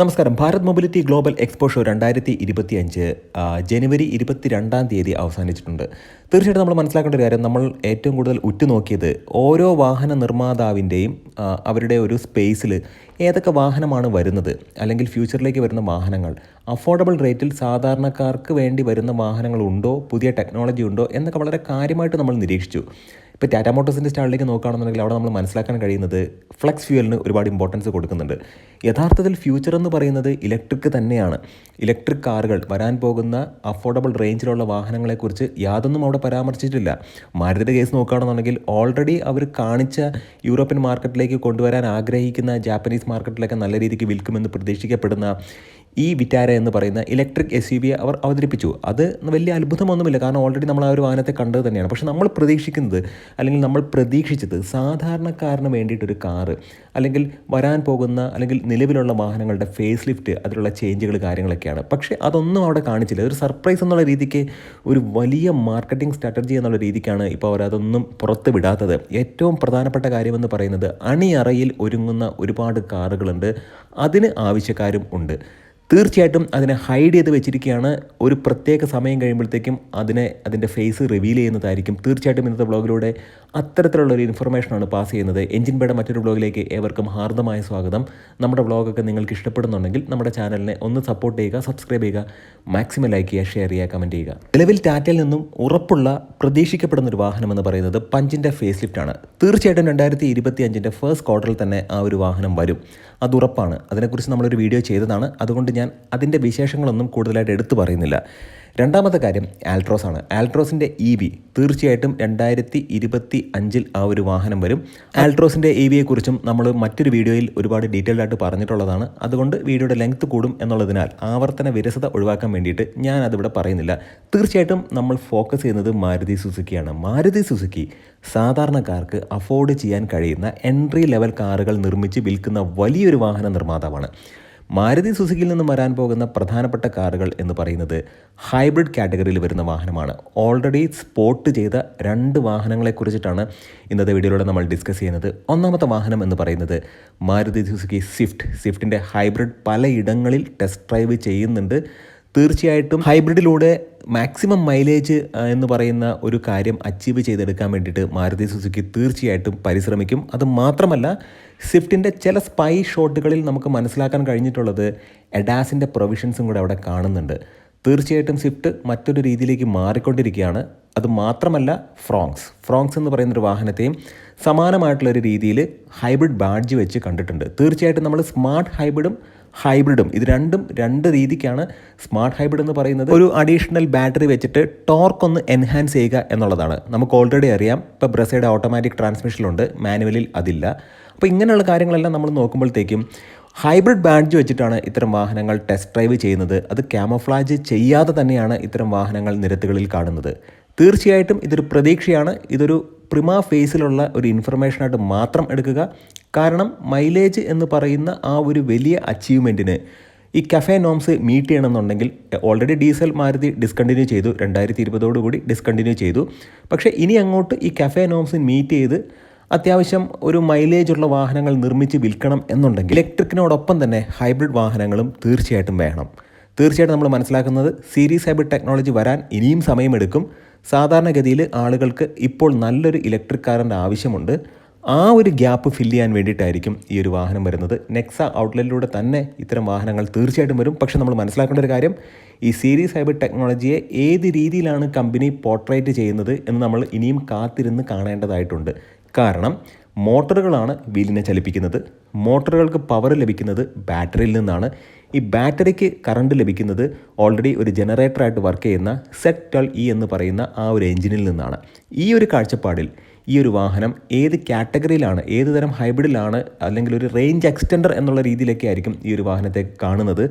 നമസ്കാരം. Bharat mobility global expo show രണ്ടായിരത്തി ഇരുപത്തി അഞ്ച് ജനുവരി ഇരുപത്തിരണ്ടാം തീയതി അവസാനിച്ചിട്ടുണ്ട്. തീർച്ചയായിട്ടും നമ്മൾ മനസ്സിലാക്കേണ്ട ഒരു കാര്യം നമ്മൾ ഏറ്റവും കൂടുതൽ ഉറ്റുനോക്കിയത് ഓരോ വാഹന നിർമ്മാതാവിന്റെയും അവരുടെ ഒരു സ്പേസിൽ ഏതൊക്കെ വാഹനമാണ് വരുന്നത് അല്ലെങ്കിൽ ഫ്യൂച്ചറിലേക്ക് വരുന്ന വാഹനങ്ങൾ അഫോർഡബിൾ റേറ്റിൽ സാധാരണക്കാർക്ക് വേണ്ടി വരുന്ന വാഹനങ്ങളുണ്ടോ പുതിയ ടെക്നോളജി ഉണ്ടോ എന്നൊക്കെ വളരെ കാര്യമായിട്ട് നമ്മൾ നിരീക്ഷിച്ചു. ഇപ്പോൾ ടാറ്റ മോട്ടോഴ്സിന്റെ സ്റ്റാളിലേക്ക് നോക്കുകയാണെന്നുണ്ടെങ്കിൽ അവിടെ നമ്മൾ മനസ്സിലാക്കാൻ കഴിയുന്നത് ഫ്ലെക്സ് ഫ്യൂവലിന് ഒരുപാട് ഇമ്പോർട്ടൻസ് കൊടുക്കുന്നുണ്ട്. യഥാർത്ഥത്തിൽ ഫ്യൂച്ചർ എന്ന് പറയുന്നത് ഇലക്ട്രിക് തന്നെയാണ്. ഇലക്ട്രിക് കാറുകൾ വരാൻ പോകുന്ന അഫോർഡബിൾ റേഞ്ചിലുള്ള വാഹനങ്ങളെക്കുറിച്ച് യാതൊന്നും അവിടെ പരാമർശിച്ചിട്ടില്ല. മാരുതിയുടെ കേസ് നോക്കുകയാണെന്നുണ്ടെങ്കിൽ ഓൾറെഡി അവർ കാണിച്ച യൂറോപ്യൻ മാർക്കറ്റിലേക്ക് കൊണ്ടുവരാൻ ആഗ്രഹിക്കുന്ന ജാപ്പനീസ് മാർക്കറ്റിലൊക്കെ നല്ല രീതിക്ക് വിൽക്കുമെന്ന് പ്രതീക്ഷിക്കപ്പെടുന്ന ഈ വിറ്റാര എന്ന് പറയുന്ന ഇലക്ട്രിക് എസ് യു വി അവർ അവതരിപ്പിച്ചു. അത് വലിയ അത്ഭുതമൊന്നുമില്ല. കാരണം ഓൾറെഡി നമ്മൾ ആ ഒരു വാഹനത്തെ കണ്ടത് തന്നെയാണ്. പക്ഷെ നമ്മൾ പ്രതീക്ഷിക്കുന്നത് അല്ലെങ്കിൽ നമ്മൾ പ്രതീക്ഷിച്ചത് സാധാരണക്കാരന് വേണ്ടിയിട്ടൊരു കാറ് അല്ലെങ്കിൽ വരാൻ പോകുന്ന അല്ലെങ്കിൽ നിലവിലുള്ള വാഹനങ്ങളുടെ ഫേസ് ലിഫ്റ്റ് അതിലുള്ള ചേഞ്ചുകൾ കാര്യങ്ങളൊക്കെയാണ്. പക്ഷേ അതൊന്നും അവിടെ കാണിച്ചില്ല. ഒരു സർപ്രൈസ് എന്നുള്ള രീതിക്ക് ഒരു വലിയ മാർക്കറ്റിംഗ് സ്ട്രാറ്റജി എന്നുള്ള രീതിക്കാണ് ഇപ്പോൾ അവരതൊന്നും പുറത്ത് വിടാത്തത്. ഏറ്റവും പ്രധാനപ്പെട്ട കാര്യമെന്ന് പറയുന്നത് അണിയറയിൽ ഒരുങ്ങുന്ന ഒരുപാട് കാറുകളുണ്ട്. അതിന് ആവശ്യക്കാരും ഉണ്ട്. തീർച്ചയായിട്ടും അതിനെ ഹൈഡ് ചെയ്ത് വെച്ചിരിക്കുകയാണ്. ഒരു പ്രത്യേക സമയം കഴിയുമ്പോഴത്തേക്കും അതിനെ അതിന്റെ ഫേസ് റിവീൽ ചെയ്യുന്നതായിരിക്കും. തീർച്ചയായിട്ടും ഇന്നത്തെ ബ്ലോഗിലൂടെ അത്തരത്തിലുള്ള ഒരു ഇൻഫർമേഷനാണ് പാസ് ചെയ്യുന്നത്. എഞ്ചിൻ ബേയുടെ മറ്റൊരു ബ്ലോഗിലേക്ക് ഏവർക്കും ഹാർദമായ സ്വാഗതം. നമ്മുടെ ബ്ലോഗൊക്കെ നിങ്ങൾക്ക് ഇഷ്ടപ്പെടുന്നുണ്ടെങ്കിൽ നമ്മുടെ ചാനലിനെ ഒന്ന് സപ്പോർട്ട് ചെയ്യുക സബ്സ്ക്രൈബ് ചെയ്യുക മാക്സിമം ലൈക്ക് ചെയ്യുക ഷെയർ ചെയ്യുക കമന്റ് ചെയ്യുക. നിലവിൽ ടാറ്റയിൽ നിന്നും ഉറപ്പുള്ള പ്രതീക്ഷിക്കപ്പെടുന്ന ഒരു വാഹനം എന്ന് പറയുന്നത് പഞ്ചിന്റെ ഫേസ് ലിഫ്റ്റാണ് തീർച്ചയായിട്ടും രണ്ടായിരത്തി ഇരുപത്തി അഞ്ചിന്റെ ഫസ്റ്റ് ക്വാർട്ടറിൽ തന്നെ ആ ഒരു വാഹനം വരും. അത് ഉറപ്പാണ്. അതിനെക്കുറിച്ച് നമ്മളൊരു വീഡിയോ ചെയ്തതാണ്. അതുകൊണ്ട് ഞാൻ അതിന്റെ വിശേഷങ്ങളൊന്നും കൂടുതലായിട്ട് എടുത്തു പറയുന്നില്ല. രണ്ടാമത്തെ കാര്യം ആൽട്രോസ് ആണ്. ആൽട്രോസിന്റെ ഇ വി തീർച്ചയായിട്ടും രണ്ടായിരത്തി ഇരുപത്തി അഞ്ചിൽ ആ ഒരു വാഹനം വരും. ആൽട്രോസിന്റെ ഇ വിയെക്കുറിച്ചും നമ്മൾ മറ്റൊരു വീഡിയോയിൽ ഒരുപാട് ഡീറ്റെയിൽഡ് ആയിട്ട് പറഞ്ഞിട്ടുള്ളതാണ്. അതുകൊണ്ട് വീഡിയോയുടെ ലെങ്ത് കൂടും എന്നുള്ളതിനാൽ ആവർത്തന വിരസത ഒഴിവാക്കാൻ വേണ്ടിയിട്ട് ഞാൻ അതിവിടെ പറയുന്നില്ല. തീർച്ചയായിട്ടും നമ്മൾ ഫോക്കസ് ചെയ്യുന്നത് മാരുതി സുസുക്കിയാണ്. മാരുതി സുസുക്കി സാധാരണക്കാർക്ക് അഫോർഡ് ചെയ്യാൻ കഴിയുന്ന എൻട്രി ലെവൽ കാറുകൾ നിർമ്മിച്ച് വിൽക്കുന്ന വലിയൊരു വാഹന നിർമ്മാതാവാണ്. മാരുതി സുസുക്കിയിൽ നിന്ന് വരാൻ പോകുന്ന പ്രധാനപ്പെട്ട കാറുകൾ എന്ന് പറയുന്നത് ഹൈബ്രിഡ് കാറ്റഗറിയിൽ വരുന്ന വാഹനമാണ്. ഓൾറെഡി സ്പോട്ട് ചെയ്ത രണ്ട് വാഹനങ്ങളെക്കുറിച്ചിട്ടാണ് ഇന്നത്തെ വീഡിയോയിലൂടെ നമ്മൾ ഡിസ്കസ് ചെയ്യുന്നത്. ഒന്നാമത്തെ വാഹനം എന്ന് പറയുന്നത് മാരുതി സുസുക്കി സ്വിഫ്റ്റ്. സ്വിഫ്റ്റിന്റെ ഹൈബ്രിഡ് പലയിടങ്ങളിൽ ടെസ്റ്റ് ഡ്രൈവ് ചെയ്യുന്നുണ്ട്. തീർച്ചയായിട്ടും ഹൈബ്രിഡിലൂടെ മാക്സിമം മൈലേജ് എന്ന് പറയുന്ന ഒരു കാര്യം അച്ചീവ് ചെയ്തെടുക്കാൻ വേണ്ടിയിട്ട് മാരുതി സുസുക്കി തീർച്ചയായിട്ടും പരിശ്രമിക്കും. അത് മാത്രമല്ല സ്വിഫ്റ്റിന്റെ ചില സ്പൈ ഷോട്ടുകളിൽ നമുക്ക് മനസ്സിലാക്കാൻ കഴിഞ്ഞിട്ടുള്ളത് എഡാസിന്റെ പ്രൊവിഷൻസും കൂടെ അവിടെ കാണുന്നുണ്ട്. തീർച്ചയായിട്ടും സ്വിഫ്റ്റ് മറ്റൊരു രീതിയിലേക്ക് മാറിക്കൊണ്ടിരിക്കുകയാണ്. അത് മാത്രമല്ല ഫ്രോങ്സ് ഫ്രോങ്സ് എന്ന് പറയുന്നൊരു വാഹനത്തെയും സമാനമായിട്ടുള്ളൊരു രീതിയിൽ ഹൈബ്രിഡ് ബാഡ്ജ് വെച്ച് കണ്ടിട്ടുണ്ട്. തീർച്ചയായിട്ടും നമ്മൾ സ്മാർട്ട് ഹൈബ്രിഡും ഹൈബ്രിഡും. ഇത് രണ്ടും രണ്ട് രീതിക്കാണ് സ്മാർട്ട് ഹൈബ്രിഡ് എന്ന് പറയുന്നത്. ഒരു അഡീഷണൽ ബാറ്ററി വെച്ചിട്ട് ടോർക്ക് ഒന്ന് എൻഹാൻസ് ചെയ്യുക എന്നുള്ളതാണ്. നമുക്ക് ഓൾറെഡി അറിയാം. ഇപ്പോൾ ബ്രസയുടെ ഓട്ടോമാറ്റിക് ട്രാൻസ്മിഷനിലുണ്ട് മാനുവലിൽ അതില്ല. അപ്പോൾ ഇങ്ങനെയുള്ള കാര്യങ്ങളെല്ലാം നമ്മൾ നോക്കുമ്പോഴത്തേക്കും ഹൈബ്രിഡ് ബാഡ്ജ് വെച്ചിട്ടാണ് ഇത്തരം വാഹനങ്ങൾ ടെസ്റ്റ് ഡ്രൈവ് ചെയ്യുന്നത്. അത് ക്യാമഫ്ലാജ് ചെയ്യാതെ തന്നെയാണ് ഇത്തരം വാഹനങ്ങൾ നിരത്തുകളിൽ കാണുന്നത്. തീർച്ചയായിട്ടും ഇതൊരു പ്രതീക്ഷയാണ്. ഇതൊരു പ്രിമ ഫേസിലുള്ള ഒരു ഇൻഫർമേഷനായിട്ട് മാത്രം എടുക്കുക. കാരണം മൈലേജ് എന്ന് പറയുന്ന ആ ഒരു വലിയ അച്ചീവ്മെന്റിന് ഈ കഫേ നോംസ് മീറ്റ് ചെയ്യണമെന്നുണ്ടെങ്കിൽ ഓൾറെഡി ഡീസൽ മാരുതി ഡിസ്കണ്ടിന്യൂ ചെയ്തു. രണ്ടായിരത്തി ഇരുപതോടുകൂടി ഡിസ്കണ്ടിന്യൂ ചെയ്തു. പക്ഷേ ഇനി അങ്ങോട്ട് ഈ കഫേ നോംസ് മീറ്റ് ചെയ്ത് അത്യാവശ്യം ഒരു മൈലേജ് ഉള്ള വാഹനങ്ങൾ നിർമ്മിച്ച് വിൽക്കണം എന്നുണ്ടെങ്കിൽ ഇലക്ട്രിക്കിനോടൊപ്പം തന്നെ ഹൈബ്രിഡ് വാഹനങ്ങളും തീർച്ചയായിട്ടും വേണം. തീർച്ചയായിട്ടും നമ്മൾ മനസ്സിലാക്കുന്നത് സീരീസ് ഹൈബ്രിഡ് ടെക്നോളജി വരാൻ ഇനിയും സമയമെടുക്കും. സാധാരണഗതിയിൽ ആളുകൾക്ക് ഇപ്പോൾ നല്ലൊരു ഇലക്ട്രിക് കാറിന്റെ ആവശ്യമുണ്ട്. ആ ഒരു ഗ്യാപ്പ് ഫില്ല് ചെയ്യാൻ വേണ്ടിയിട്ടായിരിക്കും ഈ ഒരു വാഹനം വരുന്നത്. നെക്സ ഔട്ട്ലെറ്റിലൂടെ തന്നെ ഇത്തരം വാഹനങ്ങൾ തീർച്ചയായിട്ടും വരും. പക്ഷേ നമ്മൾ മനസ്സിലാക്കേണ്ട ഒരു കാര്യം ഈ സീരീസ് ഹൈബ്രിഡ് ടെക്നോളജിയെ ഏത് രീതിയിലാണ് കമ്പനി പോർട്രേറ്റ് ചെയ്യുന്നത് എന്ന് നമ്മൾ ഇനിയും കാത്തിരുന്ന് കാണേണ്ടതായിട്ടുണ്ട്. കാരണം മോട്ടറുകളാണ് വീലിനെ ചലിപ്പിക്കുന്നത്. മോട്ടറുകൾക്ക് പവർ ലഭിക്കുന്നത് ബാറ്ററിയിൽ നിന്നാണ്. ഈ ബാറ്ററിക്ക് കറണ്ട് ലഭിക്കുന്നത് ഓൾറെഡി ഒരു ജനറേറ്ററായിട്ട് വർക്ക് ചെയ്യുന്ന സെറ്റ് ട്വൽ ഇ എന്ന് പറയുന്ന ആ ഒരു എഞ്ചിനിൽ നിന്നാണ്. ഈ ഒരു കാഴ്ചപ്പാടിൽ ഈ ഒരു വാഹനം ഏത് കാറ്റഗറിയിലാണ് ഏത് തരം ഹൈബ്രിഡിലാണ് അല്ലെങ്കിൽ ഒരു റേഞ്ച് എക്സ്റ്റൻഡർ എന്നുള്ള രീതിയിലൊക്കെ ആയിരിക്കും ഈ ഒരു വാഹനത്തെ കാണുന്നത്.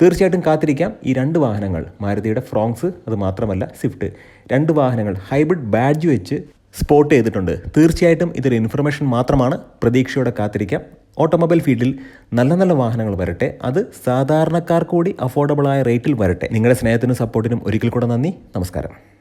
തീർച്ചയായിട്ടും കാത്തിരിക്കാം. ഈ രണ്ട് വാഹനങ്ങൾ മാരുതിയുടെ ഫ്രോങ്സ് അത് മാത്രമല്ല സ്വിഫ്റ്റ് രണ്ട് വാഹനങ്ങൾ ഹൈബ്രിഡ് ബാഡ്ജ് വെച്ച് സ്പോട്ട് ചെയ്തിട്ടുണ്ട്. തീർച്ചയായിട്ടും ഇതൊരു ഇൻഫർമേഷൻ മാത്രമാണ്. പ്രതീക്ഷയോടെ കാത്തിരിക്കാം. ഓട്ടോമൊബൈൽ ഫീൽഡിൽ നല്ല നല്ല വാഹനങ്ങൾ വരട്ടെ അത് സാധാരണക്കാർ കൂടി അഫോർഡബിളായ റേറ്റിൽ വരട്ടെ. നിങ്ങളുടെ സ്നേഹത്തിനും സപ്പോർട്ടിനും ഒരിക്കൽ കൂടെ നന്ദി. നമസ്കാരം.